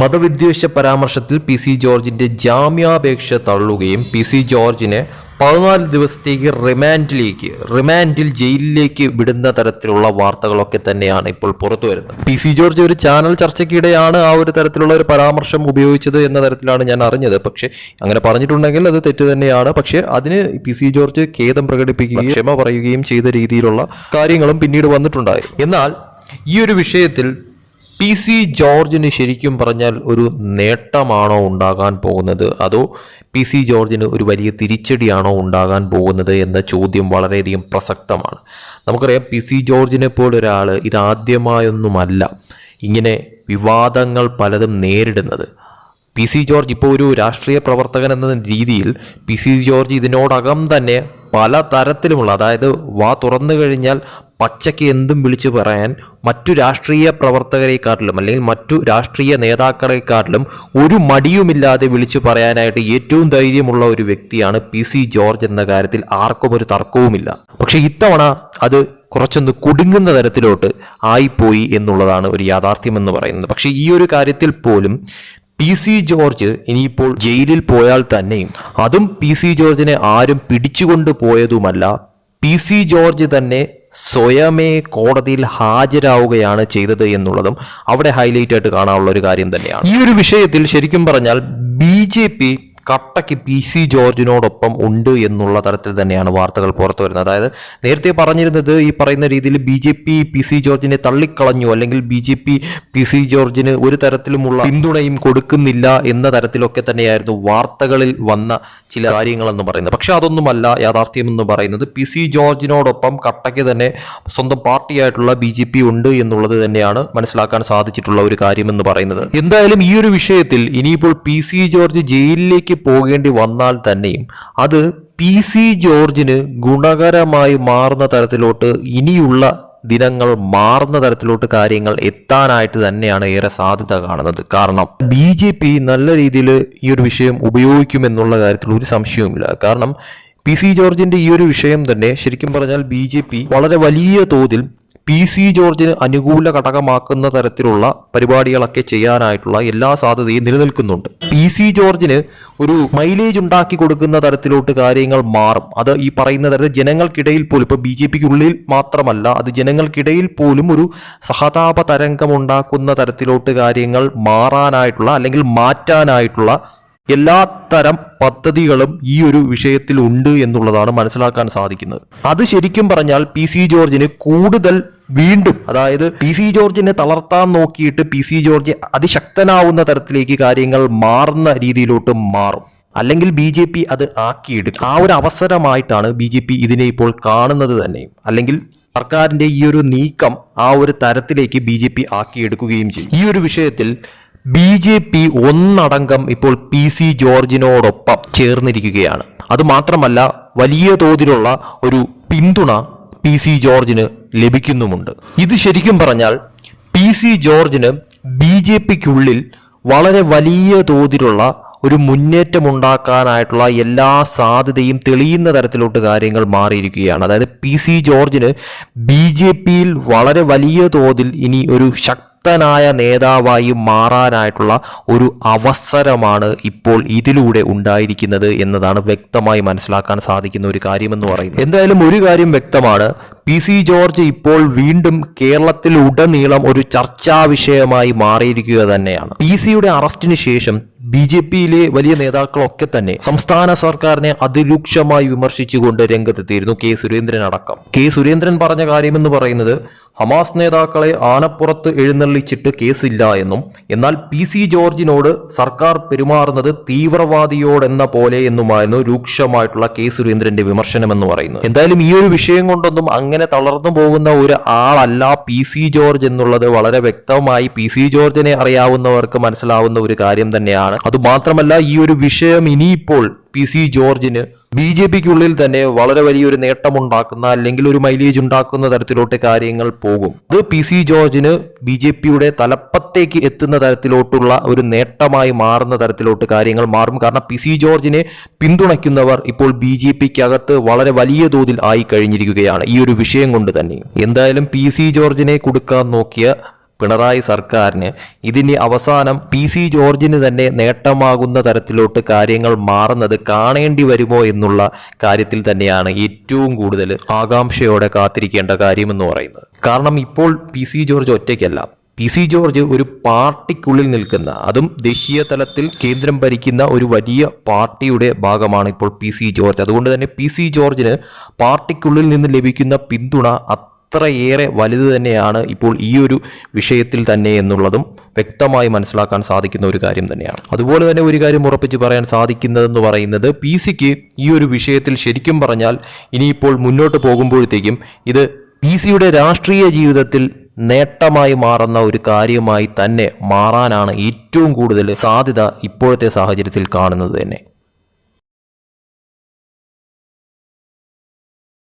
മതവിദ്വേഷ പരാമർശത്തിൽ P C ജോർജിന്റെ ജാമ്യാപേക്ഷ തള്ളുകയും പി സി ജോർജിനെ പതിനാല് ദിവസത്തേക്ക് റിമാൻഡിലേക്ക് റിമാൻഡിൽ ജയിലിലേക്ക് വിടുന്ന തരത്തിലുള്ള വാർത്തകളൊക്കെ തന്നെയാണ് ഇപ്പോൾ പുറത്തു വരുന്നത്. പി സി ജോർജ് ഒരു ചാനൽ ചർച്ചയ്ക്കിടെയാണ് ആ ഒരു തരത്തിലുള്ള ഒരു പരാമർശം ഉപയോഗിച്ചത് എന്ന തരത്തിലാണ് ഞാൻ അറിഞ്ഞത്. പക്ഷേ അങ്ങനെ പറഞ്ഞിട്ടുണ്ടെങ്കിൽ അത് തെറ്റ് തന്നെയാണ്. പക്ഷേ അതിന് പി സി ജോർജ് ഖേദം പ്രകടിപ്പിക്കുകയും ക്ഷമ പറയുകയും ചെയ്ത രീതിയിലുള്ള കാര്യങ്ങളും പിന്നീട് വന്നിട്ടുണ്ടായി. എന്നാൽ ഈ ഒരു വിഷയത്തിൽ പി സി ജോർജിന് ശരിക്കും പറഞ്ഞാൽ ഒരു നേട്ടമാണോ ഉണ്ടാകാൻ പോകുന്നത്? അതോ പി സി ജോർജിന് ഒരു വലിയ തിരിച്ചടിയാണോ ഉണ്ടാകാൻ പോകുന്നത് എന്ന ചോദ്യം വളരെയധികം പ്രസക്തമാണ്. നമുക്കറിയാം പി സി ജോർജിനെ പോലൊരാൾ ഇതാദ്യമായൊന്നുമല്ല ഇങ്ങനെ വിവാദങ്ങൾ പലതും നേരിടുന്നത്. പി സി ജോർജ് ഇപ്പോൾ ഒരു രാഷ്ട്രീയ പ്രവർത്തകൻ എന്ന രീതിയിൽ പി സി ജോർജ് ഇതിനോടകം തന്നെ പല തരത്തിലുമുള്ള അതായത് വാ തുറന്നു കഴിഞ്ഞാൽ പച്ചയ്ക്ക് എന്തും വിളിച്ചു പറയാൻ മറ്റു രാഷ്ട്രീയ പ്രവർത്തകരെക്കാട്ടിലും അല്ലെങ്കിൽ മറ്റു രാഷ്ട്രീയ നേതാക്കളെക്കാട്ടിലും ഒരു മടിയുമില്ലാതെ വിളിച്ചു പറയാനായിട്ട് ഏറ്റവും ധൈര്യമുള്ള ഒരു വ്യക്തിയാണ് പി സി ജോർജ് എന്ന കാര്യത്തിൽ ആർക്കും ഒരു തർക്കവുമില്ല. പക്ഷേ ഇത്തവണ അത് കുറച്ചൊന്ന് കുടുങ്ങുന്ന തരത്തിലോട്ട് ആയിപ്പോയി എന്നുള്ളതാണ് ഒരു യാഥാർത്ഥ്യം എന്ന് പറയുന്നത്. പക്ഷേ ഈ ഒരു കാര്യത്തിൽ പോലും പി സി ജോർജ് ഇനിയിപ്പോൾ ജയിലിൽ പോയാൽ തന്നെയും അതും പി സി ജോർജിനെ ആരും പിടിച്ചുകൊണ്ട് പോയതുമല്ല പി സി ജോർജ് തന്നെ സ്വയമേ കോടതിയിൽ ഹാജരാവുകയാണ് ചെയ്തത് എന്നുള്ളതും അവിടെ ഹൈലൈറ്റ് ആയിട്ട് കാണാനുള്ള ഒരു കാര്യം തന്നെയാണ്. ഈ ഒരു വിഷയത്തിൽ ശരിക്കും പറഞ്ഞാൽ ബി കട്ടയ്ക്ക് പി സി ജോർജിനോടൊപ്പം ഉണ്ട് എന്നുള്ള തരത്തിൽ തന്നെയാണ് വാർത്തകൾ പുറത്തു വരുന്നത്. അതായത് നേരത്തെ പറഞ്ഞിരുന്നത് ഈ പറയുന്ന രീതിയിൽ B J P P C ജോർജിനെ തള്ളിക്കളഞ്ഞു അല്ലെങ്കിൽ B J P P C ജോർജിന് ഒരു തരത്തിലുമുള്ള പിന്തുണയും കൊടുക്കുന്നില്ല എന്ന തരത്തിലൊക്കെ തന്നെയായിരുന്നു വാർത്തകളിൽ വന്ന ചില കാര്യങ്ങളെന്ന് പറയുന്നത്. പക്ഷെ അതൊന്നുമല്ല യാഥാർത്ഥ്യം എന്ന് പറയുന്നത്. പി സി ജോർജിനോടൊപ്പം കട്ടയ്ക്ക് തന്നെ സ്വന്തം പാർട്ടിയായിട്ടുള്ള ബി ജെ പി ഉണ്ട് എന്നുള്ളത് തന്നെയാണ് മനസ്സിലാക്കാൻ സാധിച്ചിട്ടുള്ള ഒരു കാര്യമെന്ന് പറയുന്നത്. എന്തായാലും ഈ ഒരു വിഷയത്തിൽ ഇനിയിപ്പോൾ പി സി ജോർജ് ജയിലിലേക്ക് പോകേണ്ടി വന്നാൽ തന്നെയും അത് പി സി ജോർജിന് ഗുണകരമായി മാറുന്ന തരത്തിലോട്ട് ഇനിയുള്ള ദിനങ്ങൾ മാറുന്ന തരത്തിലോട്ട് കാര്യങ്ങൾ എത്താനായിട്ട് തന്നെയാണ് ഏറെ സാധ്യത കാണുന്നത്. കാരണം ബി ജെ പി നല്ല രീതിയിൽ ഈ ഒരു വിഷയം ഉപയോഗിക്കുമെന്നുള്ള കാര്യത്തിൽ ഒരു സംശയവുമില്ല. കാരണം പി സി ജോർജിന്റെ ഈ ഒരു വിഷയം തന്നെ ശരിക്കും പറഞ്ഞാൽ ബി വളരെ വലിയ തോതിൽ പി സി ജോർജിന് അനുകൂല ഘടകമാക്കുന്ന തരത്തിലുള്ള പരിപാടികളൊക്കെ ചെയ്യാനായിട്ടുള്ള എല്ലാ സാധ്യതയും നിലനിൽക്കുന്നുണ്ട്. പി സി ജോർജിന് ഒരു മൈലേജ് ഉണ്ടാക്കി കൊടുക്കുന്ന തരത്തിലോട്ട് കാര്യങ്ങൾ മാറും. അത് ഈ പറയുന്ന തരത്തിൽ ജനങ്ങൾക്കിടയിൽ പോലും ഇപ്പോൾ ബി ജെ പിക്കുള്ളിൽ മാത്രമല്ല അത് ജനങ്ങൾക്കിടയിൽ പോലും ഒരു സഹതാപ തരംഗം ഉണ്ടാക്കുന്ന തരത്തിലോട്ട് കാര്യങ്ങൾ മാറാനായിട്ടുള്ള അല്ലെങ്കിൽ മാറ്റാനായിട്ടുള്ള എല്ലാ തരം പദ്ധതികളും ഈ ഒരു വിഷയത്തിൽ ഉണ്ട് എന്നുള്ളതാണ് മനസ്സിലാക്കാൻ സാധിക്കുന്നത്. അത് ശരിക്കും പറഞ്ഞാൽ പി സി ജോർജിന് കൂടുതൽ വീണ്ടും അതായത് പി സി ജോർജിനെ തളർത്താൻ നോക്കിയിട്ട് പി സി ജോർജ് അതിശക്തനാവുന്ന തരത്തിലേക്ക് കാര്യങ്ങൾ മാറുന്ന രീതിയിലോട്ട് മാറും. അല്ലെങ്കിൽ ബി ജെ പി അത് ആക്കിയെടുക്കും. ആ ഒരു അവസരമായിട്ടാണ് ബി ജെ പി ഇതിനെ ഇപ്പോൾ കാണുന്നത് തന്നെ. അല്ലെങ്കിൽ സർക്കാരിന്റെ ഈ ഒരു നീക്കം ആ ഒരു തരത്തിലേക്ക് ബി ജെ പി ആക്കിയെടുക്കുകയും ചെയ്യും. ഈ ഒരു വിഷയത്തിൽ ബി ജെ പി ഒന്നടങ്കം ഇപ്പോൾ പി സി ജോർജിനോടൊപ്പം ചേർന്നിരിക്കുകയാണ്. അതുമാത്രമല്ല വലിയ തോതിലുള്ള ഒരു പിന്തുണ പി സി ജോർജിന് ലഭിക്കുന്നുമുണ്ട്. ഇത് ശരിക്കും പറഞ്ഞാൽ പി സി ജോർജിന് ബി ജെ പിക്കുള്ളിൽ വളരെ വലിയ തോതിലുള്ള ഒരു മുന്നേറ്റമുണ്ടാക്കാനായിട്ടുള്ള എല്ലാ സാധ്യതയും തെളിയുന്ന തരത്തിലോട്ട് കാര്യങ്ങൾ മാറിയിരിക്കുകയാണ്. അതായത് പി സി ജോർജിന് ബി ജെ പിയിൽ വളരെ വലിയ തോതിൽ ഇനി ഒരു ശക്തനായ നേതാവായി മാറാനായിട്ടുള്ള ഒരു അവസരമാണ് ഇപ്പോൾ ഇതിലൂടെ ഉണ്ടായിരിക്കുന്നത് എന്നതാണ് വ്യക്തമായി മനസ്സിലാക്കാൻ സാധിക്കുന്ന ഒരു കാര്യമെന്ന് പറയുന്നത്. എന്തായാലും ഒരു കാര്യം വ്യക്തമാണ്. പി സി ജോർജ് ഇപ്പോൾ വീണ്ടും കേരളത്തിൽ ഉടനീളം ഒരു ചർച്ചാ വിഷയമായി മാറിയിരിക്കുക തന്നെയാണ്. പി സിയുടെ അറസ്റ്റിന് ശേഷം ബി ജെ പിയിലെ വലിയ നേതാക്കളൊക്കെ തന്നെ സംസ്ഥാന സർക്കാരിനെ അതിരൂക്ഷമായി വിമർശിച്ചുകൊണ്ട് രംഗത്തെത്തിയിരുന്നു കെ സുരേന്ദ്രൻ അടക്കം. കെ സുരേന്ദ്രൻ പറഞ്ഞ കാര്യമെന്ന് പറയുന്നത് ഹമാസ് നേതാക്കളെ ആനപ്പുറത്ത് എഴുന്നള്ളിച്ചിട്ട് കേസില്ല എന്നും എന്നാൽ പി സി ജോർജിനോട് സർക്കാർ പെരുമാറുന്നത് തീവ്രവാദിയോടെന്ന പോലെ എന്നുമായിരുന്നു രൂക്ഷമായിട്ടുള്ള കെ സുരേന്ദ്രന്റെ വിമർശനം എന്ന് പറയുന്നത്. എന്തായാലും ഈ ഒരു വിഷയം കൊണ്ടൊന്നും അങ്ങനെ തളർന്നു പോകുന്ന ഒരു ആളല്ല പി സി ജോർജ് എന്നുള്ളത് വളരെ വ്യക്തമായി പി സി ജോർജിനെ അറിയാവുന്നവർക്ക് മനസ്സിലാവുന്ന ഒരു കാര്യം തന്നെയാണ്. അതുമാത്രമല്ല ഈ ഒരു വിഷയം ഇനിയിപ്പോൾ പി സി ജോർജിന് ബി ജെ പിക്കുള്ളിൽ തന്നെ വളരെ വലിയൊരു നേട്ടമുണ്ടാക്കുന്ന അല്ലെങ്കിൽ ഒരു മൈലേജ് ഉണ്ടാക്കുന്ന തരത്തിലോട്ട് കാര്യങ്ങൾ പോകും. അത് പി സി ജോർജിന് ബി ജെ പിയുടെ തലപ്പത്തേക്ക് എത്തുന്ന തരത്തിലോട്ടുള്ള ഒരു നേട്ടമായി മാറുന്ന തരത്തിലോട്ട് കാര്യങ്ങൾ മാറും. കാരണം പി സി ജോർജിനെ പിന്തുണയ്ക്കുന്നവർ ഇപ്പോൾ ബി ജെ പിക്കകത്ത് വളരെ വലിയ തോതിൽ ആയി കഴിഞ്ഞിരിക്കുകയാണ് ഈ ഒരു വിഷയം കൊണ്ട് തന്നെ. എന്തായാലും പി സി ജോർജിനെ കൊടുക്കാൻ നോക്കിയ പിണറായി സർക്കാരിന് ഇതിന്റെ അവസാനം പി സി ജോർജിന് തന്നെ നേട്ടമാകുന്ന തരത്തിലോട്ട് കാര്യങ്ങൾ മാറുന്നത് കാണേണ്ടി വരുമോ എന്നുള്ള കാര്യത്തിൽ തന്നെയാണ് ഏറ്റവും കൂടുതൽ ആകാംക്ഷയോടെ കാത്തിരിക്കേണ്ട കാര്യമെന്ന് പറയുന്നത്. കാരണം ഇപ്പോൾ പി സി ജോർജ് ഒറ്റയ്ക്കല്ല. പി സി ജോർജ് ഒരു പാർട്ടിക്കുള്ളിൽ നിൽക്കുന്ന അതും ദേശീയ തലത്തിൽ കേന്ദ്രം ഭരിക്കുന്ന ഒരു വലിയ പാർട്ടിയുടെ ഭാഗമാണ് ഇപ്പോൾ പി സി ജോർജ്. അതുകൊണ്ട് തന്നെ പി സി ജോർജിന് പാർട്ടിക്കുള്ളിൽ നിന്ന് ലഭിക്കുന്ന പിന്തുണ അത്രയേറെ വലുത് തന്നെയാണ് ഇപ്പോൾ ഈ ഒരു വിഷയത്തിൽ തന്നെ എന്നുള്ളതും വ്യക്തമായി മനസ്സിലാക്കാൻ സാധിക്കുന്ന ഒരു കാര്യം തന്നെയാണ്. അതുപോലെ തന്നെ ഒരു കാര്യം ഉറപ്പിച്ച് പറയാൻ സാധിക്കുന്നതെന്ന് പറയുന്നത് പി സിക്ക് ഈ ഒരു വിഷയത്തിൽ ശരിക്കും പറഞ്ഞാൽ ഇനിയിപ്പോൾ മുന്നോട്ട് പോകുമ്പോഴത്തേക്കും ഇത് പി സിയുടെ രാഷ്ട്രീയ ജീവിതത്തിൽ നേട്ടമായി മാറുന്ന ഒരു കാര്യമായി തന്നെ മാറാനാണ് ഏറ്റവും കൂടുതൽ സാധ്യത ഇപ്പോഴത്തെ സാഹചര്യത്തിൽ കാണുന്നത് തന്നെ.